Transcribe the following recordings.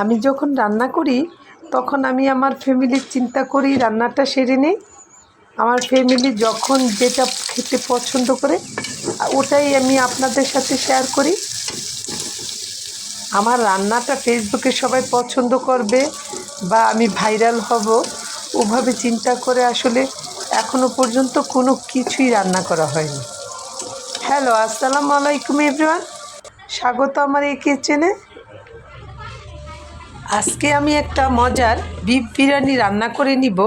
আমি যখন রান্না করি, তখন আমি আমার ফ্যামিলির চিন্তা করি, রান্নাটা সেরে নিই। আমার ফ্যামিলি যখন যেটা খেতে পছন্দ করে, ওটাই আমি আপনাদের সাথে শেয়ার করি। আমার রান্নাটা ফেসবুকে সবাই পছন্দ করবে বা আমি ভাইরাল হব, ওভাবে চিন্তা করে আসলে এখনও পর্যন্ত কোনো কিছুই রান্না করা হয়নি। হ্যালো আসসালামু আলাইকুম এভরিওয়ান স্বাগত আমার এই কিচেনে আজকে আমি একটা মজার বিফ বিরিয়ানি রান্না করে নিব।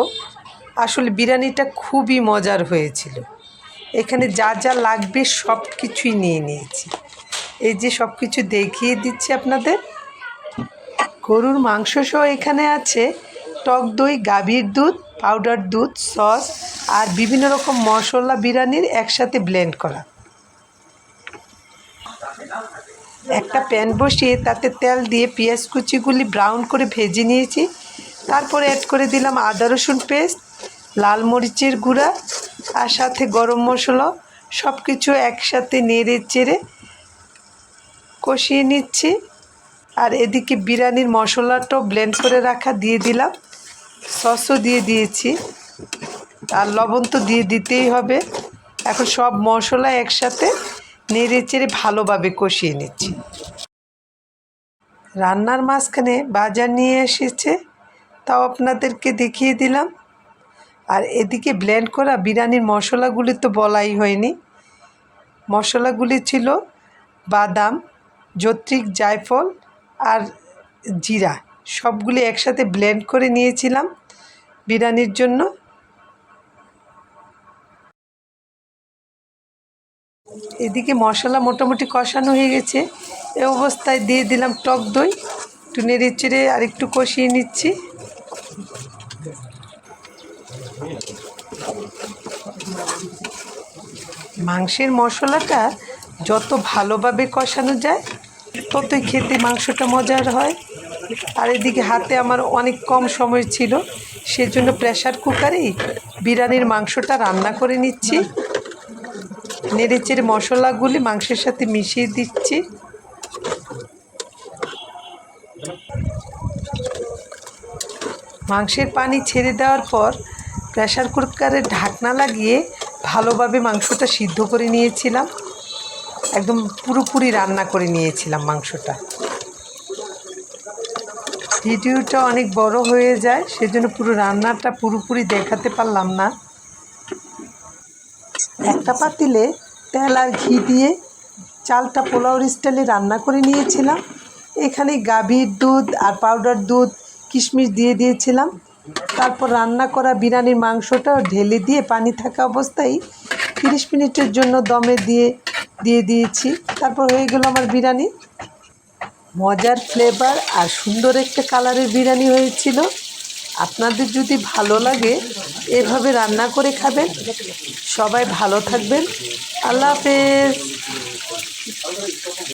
আসলে বিরিয়ানিটা খুবই মজার হয়েছিল। এখানে যা যা লাগবে সব কিছুই নিয়ে নিয়েছি। এই যে সব কিছু দেখিয়ে দিচ্ছি আপনাদের। গরুর মাংস সহ এখানে আছে টক দই, গাভীর দুধ, পাউডার দুধ, সস আর বিভিন্ন রকম মশলা বিরিয়ানির একসাথে ব্লেন্ড করা। একটা প্যান বসিয়ে তাতে তেল দিয়ে পেঁয়াজ কুচিগুলি ব্রাউন করে ভেজে নিয়েছি। তারপরে অ্যাড করে দিলাম আদা রসুন পেস্ট লাল মরিচের গুঁড়া আর সাথে গরম মশলা। সব কিছু একসাথে নেড়ে চেড়ে কষিয়ে নিচ্ছি। আর এদিকে বিরিয়ানির মশলাটাও ব্লেন্ড করে রাখা দিয়ে দিলাম। সসও দিয়ে দিয়েছি। আর লবণ তো দিয়ে দিতেই হবে। এখন সব মশলা একসাথে নেড়ে চেড়ে ভালোভাবে কষিয়ে নিচ্ছি। রান্নার মাঝখানে বাজার নিয়ে এসেছে, তাও আপনাদেরকে দেখিয়ে দিলাম। আর এদিকে ব্লেন্ড করা বিরিয়ানির মশলাগুলি তো বলাই হয়নি। মশলাগুলি ছিল বাদাম যত্রিক জায়ফল আর জিরা। সবগুলি একসাথে ব্লেন্ড করে নিয়েছিলাম বিরিয়ানির জন্য। এদিকে মশলা মোটামুটি কষানো হয়ে গেছে। এ অবস্থায় দিয়ে দিলাম টক দই। একটু নেড়ে চেড়ে আর একটু কষিয়ে নিচ্ছি। মাংসের মশলাটা যত ভালোভাবে কষানো যায়, ততই খেতে মাংসটা মজার হয়। আর এদিকে হাতে আমার অনেক কম সময় ছিল, সেজন্য প্রেশার কুকারেই বিরিয়ানির মাংসটা রান্না করে নিচ্ছি। নেড়ে চেড়ে মশলাগুলি মাংসের সাথে মিশিয়ে দিচ্ছি। মাংসের পানি ছেড়ে দেওয়ার পর প্রেশার কুকারে ঢাকনা লাগিয়ে ভালোভাবে মাংসটা সিদ্ধ করে নিয়েছিলাম। একদম পুরোপুরি রান্না করে নিয়েছিলাম মাংসটা। ভিডিওটা অনেক বড় হয়ে যায়, সেজন্য পুরো রান্নাটা পুরোপুরি দেখাতে পারলাম না। একটা পাতিলে তেল আর ঘি দিয়ে চালটা পোলাওর স্টাইলে রান্না করে নিয়েছিলাম। এখানে গাভীর দুধ আর পাউডার দুধ, কিশমিশ দিয়ে দিয়েছিলাম। তারপর রান্না করা বিরিয়ানির মাংসটা ঢেলে দিয়ে পানি থাকা অবস্থায় তিরিশ মিনিটের জন্য দমে দিয়ে দিয়ে দিয়েছি। তারপর হয়ে গেল আমার বিরিয়ানি। মজার ফ্লেভার আর সুন্দর একটা কালারের বিরিয়ানি হয়েছিল। আপনাদের যদি ভালো লাগে এভাবে রান্না করে খাবেন। সবাই ভালো থাকবেন। আল্লাহ হাফেজ।